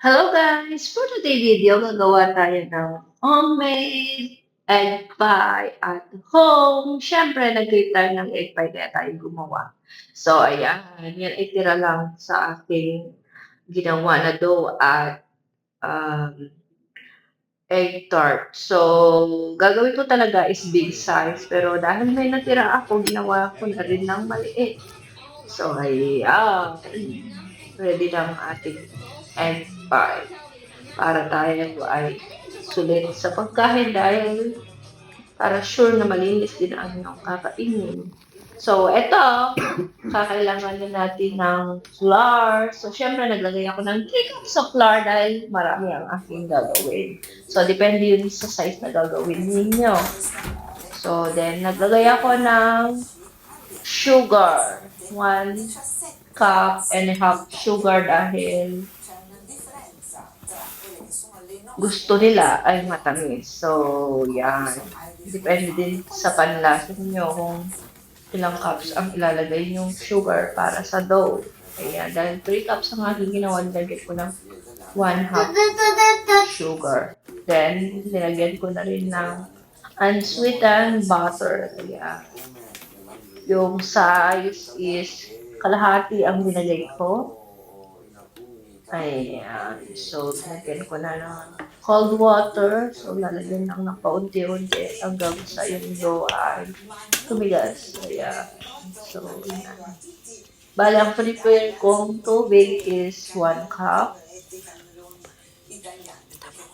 Hello guys! For today video, gagawa tayo ng homemade egg pie at home. Siyempre, nag-create tayo ng egg pie kaya tayo gumawa. So, ayan. Yan ay tira lang sa aking ginawa na dough at um, egg tart. So, gagawin ko talaga is big size. Pero dahil may natira ako, ginawa ko na rin ng maliit. So, ayan. Ready na ang ating egg pie. Para tayo ay sulit sa pagkain dahil para sure na malinis din ang inyong kakainin. So, eto, kakailangan na natin ng flour. So, syempre, naglagay ako ng 3 cups of flour dahil marami ang aking gagawin. So, depende yun sa size na gagawin ninyo. So, then, naglagay ako ng sugar. 1 cup and a half sugar dahil gusto nila ay matamis. So, yan. Depende din sa panlasa niyo kung ilang cups ang ilalagay yung sugar para sa dough. Ayan, dahil 3 cups ang aking ginawa, nilagyan ko ng 1 half sugar. Then, nilagyan ko na rin ng unsweetened butter. Ayan. Yung size is kalahati ang binigay ko. Ayan. So, lagyan ko na ng cold water. So, lalagyan lang ng paunti-unti hanggang sa dough ay tumigas. Ayan. So, yan. Bali, ang prepare kong tubig is 1 cup.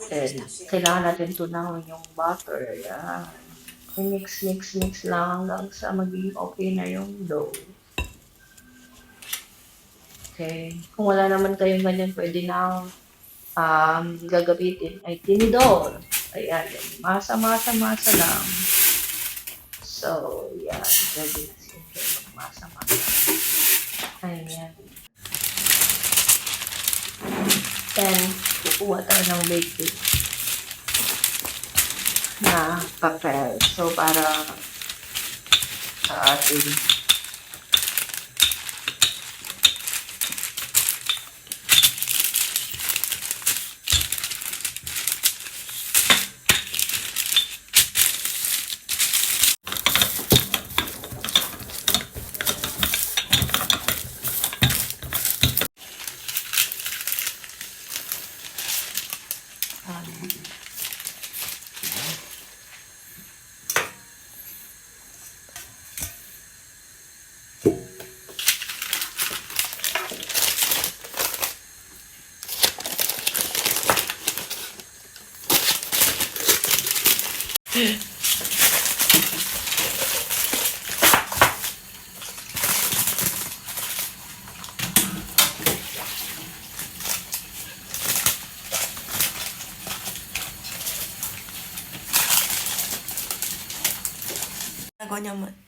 And kailangan natin tunawin yung butter. Ayan. Mix, mix, mix lang hanggang sa maging okay na yung dough. Okay. Kung wala naman kayong ganyan, pwede na um, gagamitin ay tinidor. Ayan. Masa, masa, masa lang. So, yan. Pwede na siya masa, masa. Ayan. Then, kukuha tayo ng baking na papel. So, para sa ating 姑娘们。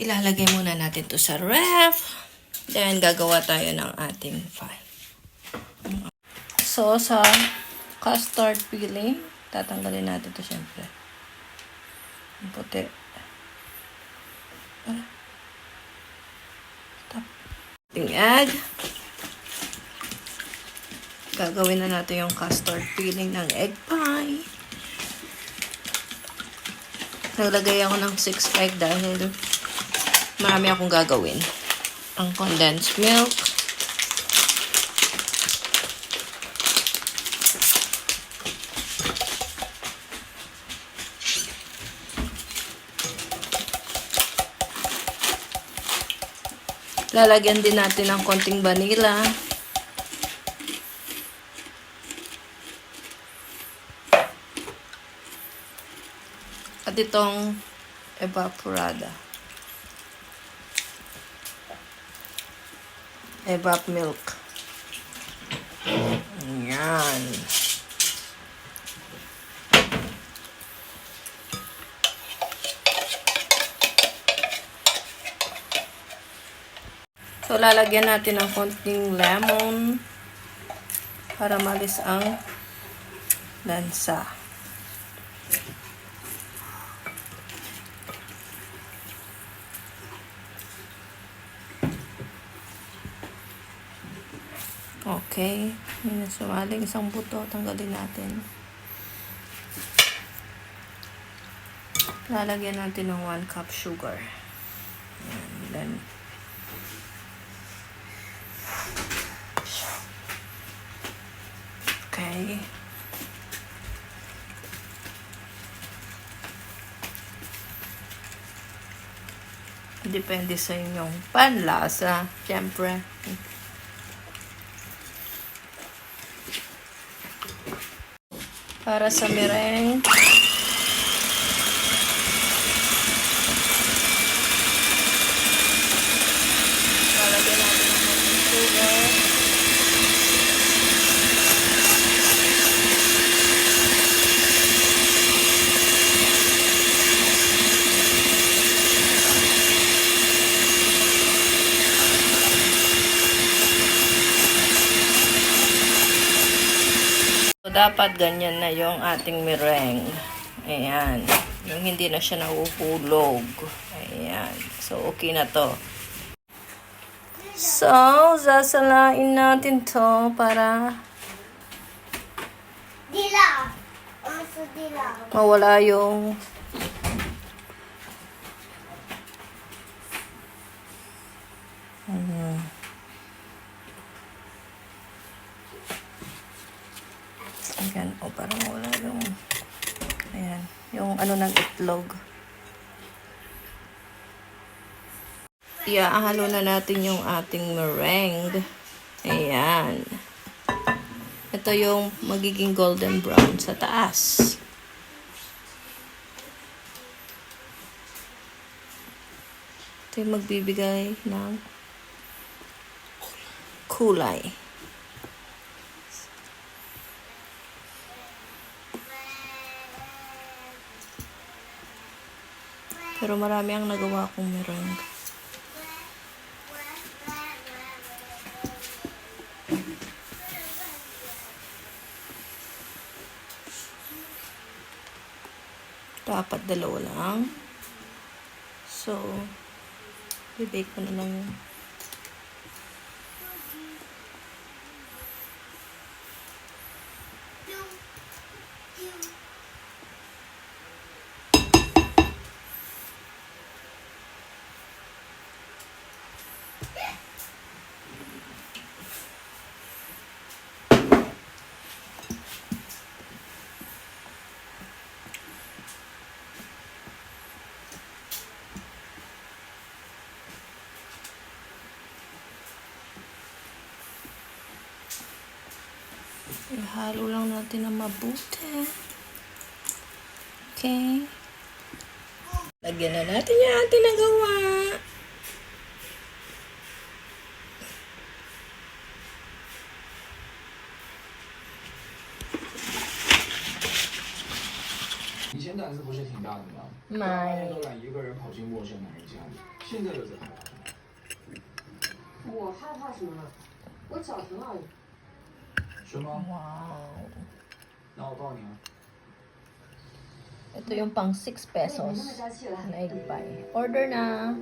Ilalagay muna natin to sa ref. Then, gagawa tayo ng ating pie. So, sa custard filling, tatanggalin natin to syempre. Ang puti. Ah. Stop. Ating egg. Gagawin na natin yung custard filling ng egg pie. Naglagay ako ng 6 egg dahil marami akong gagawin. Ang condensed milk. Lalagyan din natin ng konting vanilla. At itong evaporada. Evap milk. Yan. So, lalagyan natin ng konting lemon para malis ang lansa. Okay. Yun sumaling isang buto. Tanggalin natin. Lalagyan natin ng 1 cup sugar. Ayan. Then, Okay. Depende sa inyong panlasa, syempre. Para sa meringue, So, dapat ganyan na yung ating meringue. Ayan. Yung hindi na siya nahuhulog. Ayan. So, okay na to. So, sasalain natin to para Dila. Ano sa dila? mawala yung Ayan. Ayan. O, parang wala yung ayan. Yung ano ng itlog. Iaahalo na natin yung ating meringue. Ayan. Ito yung magiging golden brown sa taas. Ito yung magbibigay ng kulay. Pero marami ang nagawa kong meringue. Dapat dalawa lang. So, bibake ko na lang yun. Ihalo lang natin ng mabuti. Okay. Lagyan na natin yung ating nagawa. 以前胆子不是挺大的吗？买大家都敢一个人跑进陌生男人家里，现在又在害怕什么？我害怕什么呢？我脚疼而已。 是吗？ Wow. 那我抱你啊！ Ito yung pang 6 pesos 那你那么娇气了。 na egg pie. Order na.